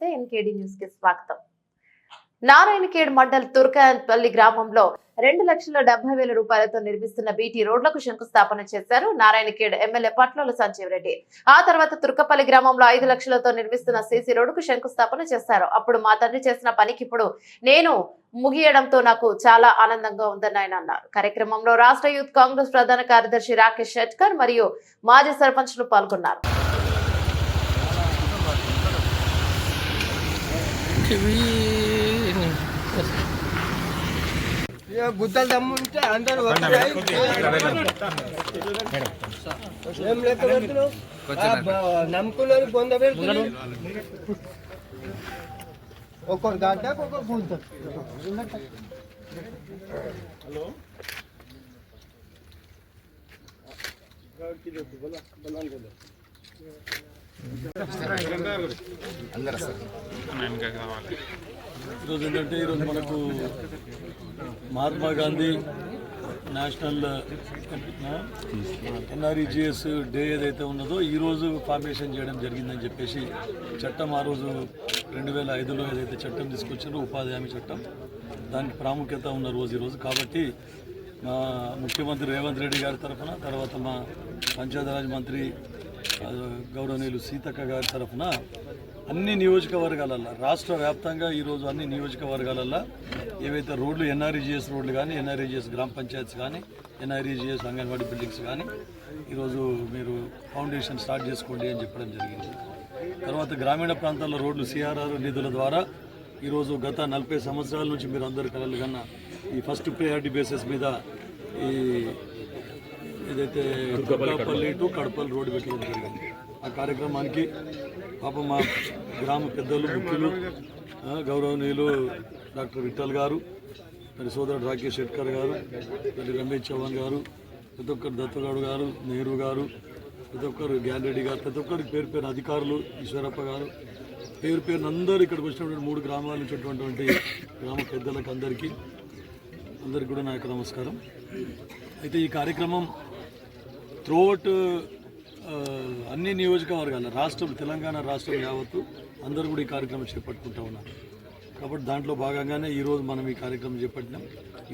నమస్తే ఎన్కేడి న్యూస్కి స్వాగతం. నారాయణఖేడ్ మండల్ తుర్కాపల్లి గ్రామంలో రెండు లక్షల డెబ్బై వేల రూపాయలతో నిర్మిస్తున్న బీటీ రోడ్లకు శంకుస్థాపన చేశారు నారాయణఖేడ్ ఎమ్మెల్యే పట్ల సంజీవ్ రెడ్డి. ఆ తర్వాత తుర్కపల్లి గ్రామంలో ఐదు లక్షలతో నిర్మిస్తున్న సీసీ రోడ్డుకు శంకుస్థాపన చేశారు. అప్పుడు మా తండ్రి చేసిన పనికి ఇప్పుడు నేను ముగియడంతో నాకు చాలా ఆనందంగా ఉందని ఆయన అన్నారు. కార్యక్రమంలో రాష్ట్ర యూత్ కాంగ్రెస్ ప్రధాన కార్యదర్శి రాకేష్ షెట్కర్ మరియు మాజీ సర్పంచ్లు పాల్గొన్నారు. ఇక గుద్దలు దమ్ము ఉంటే అందరూ ఏం లెక్క పెడుతున్నావు ఆ, బ- నమ్ముకున్నారు బొంద పెడుతున్నారు ఒక్కొక్క గంటకు ఒక్కొక్క గుంత ఈరోజు ఏంటంటే ఈరోజు మనకు Mahatma Gandhi national NREGS day ఏదైతే ఉన్నదో ఈరోజు ఫార్మేషన్ చేయడం జరిగిందని చెప్పేసి చట్టం ఆ రోజు రెండు వేల ఐదులో ఏదైతే చట్టం తీసుకొచ్చారో ఉపాధి హామీ చట్టం దానికి ప్రాముఖ్యత ఉన్న రోజు ఈరోజు కాబట్టి మా ముఖ్యమంత్రి రేవంత్ రెడ్డి గారి తరఫున తర్వాత మా పంచాయతీరాజ్ మంత్రి గౌరవనీయులు సీతక్క గారి తరఫున అన్ని నియోజకవర్గాలల్లో రాష్ట్ర వ్యాప్తంగా ఈరోజు అన్ని నియోజకవర్గాలల్లో ఏవైతే రోడ్లు ఎన్ఆర్ఈజిఎస్ రోడ్లు కానీ ఎన్ఆర్ఈజిఎస్ గ్రామ పంచాయత్స్ కానీ ఎన్ఆర్ఈజిఎస్ అంగన్వాడీ బిల్డింగ్స్ కానీ ఈరోజు మీరు ఫౌండేషన్ స్టార్ట్ చేసుకోండి అని చెప్పడం జరిగింది. తర్వాత గ్రామీణ ప్రాంతాల్లో రోడ్లు సిఆర్ఆర్ నిధుల ద్వారా ఈరోజు గత నలభై సంవత్సరాల నుంచి మీరు అందరు కలలు కన్నా ఈ ఫస్ట్ ప్రయారిటీ బేసిస్ మీద ఈ ఏదైతే తుర్కాపల్లి టు కడపల్లి రోడ్డు పెట్టడం జరిగింది. ఆ కార్యక్రమానికి పాప మా గ్రామ పెద్దలు ముఖ్యులు గౌరవనీయులు డాక్టర్ విఠల్ గారు మరి సోదరుడు రాకేష్ షెట్కర్ గారు మరి రమేష్ చౌహాన్ గారు ప్రతి ఒక్కరు దత్తగాడు గారు నెహ్రూ గారు ప్రతి ఒక్కరు గ్యాలరెడ్డి గారు ప్రతి ఒక్కరికి పేరు పేరు అధికారులు ఈశ్వరప్ప గారు. పేరు పేరు అందరూ ఇక్కడికి వచ్చినటువంటి మూడు గ్రామాల నుంచి వచ్చినటువంటి గ్రామ పెద్దలకు అందరికీ అందరికీ కూడా నా యొక్క నమస్కారం. అయితే ఈ కార్యక్రమం త్రూఅవుట్ అన్ని నియోజకవర్గాల రాష్ట్రం తెలంగాణ రాష్ట్రం యావత్తు అందరూ కూడా ఈ కార్యక్రమం చేపట్టుకుంటా ఉన్నారు. కాబట్టి దాంట్లో భాగంగానే ఈరోజు మనం ఈ కార్యక్రమం చేపట్టినాం.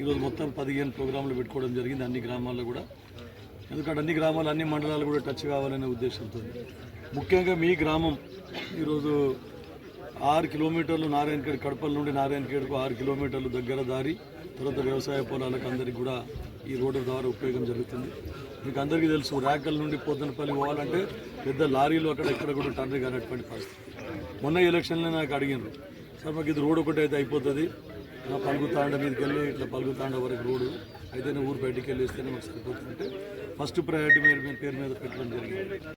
ఈరోజు మొత్తం పదిహేను ప్రోగ్రాంలు పెట్టుకోవడం జరిగింది అన్ని గ్రామాల్లో కూడా. ఎందుకంటే అన్ని గ్రామాలు అన్ని మండలాలు కూడా టచ్ కావాలనే ఉద్దేశంతో ముఖ్యంగా మీ గ్రామం ఈరోజు ఆరు కిలోమీటర్లు నారాయణఖేడ్ కడపల నుండి నారాయణఖేడ్కు ఆరు కిలోమీటర్లు దగ్గర దారి తర్వాత వ్యవసాయ పొలాలకు అందరికీ కూడా ఈ రోడ్డు ద్వారా ఉపయోగం జరుగుతుంది. మీకు అందరికీ తెలుసు ర్యాకల్ నుండి పొద్దునపల్లి పోవాలంటే పెద్ద లారీలు అక్కడ ఎక్కడ కూడా టర్న్ కానటువంటి పరిస్థితి. మొన్న ఎలక్షన్లో నాకు అడిగినారు సార్ మాకు ఇది రోడ్ ఒకటి అయితే అయిపోతుంది. ఆ పలుగుతాండ మీదకి వెళ్ళి ఇట్లా పలుగుతాండ వరకు రోడ్డు. అయితే ఊరు బయటికి వెళ్ళి వేస్తేనే మాకు సరిపోతుందంటే ఫస్ట్ ప్రయారిటీ పేరు మీద పెట్టడం జరిగింది.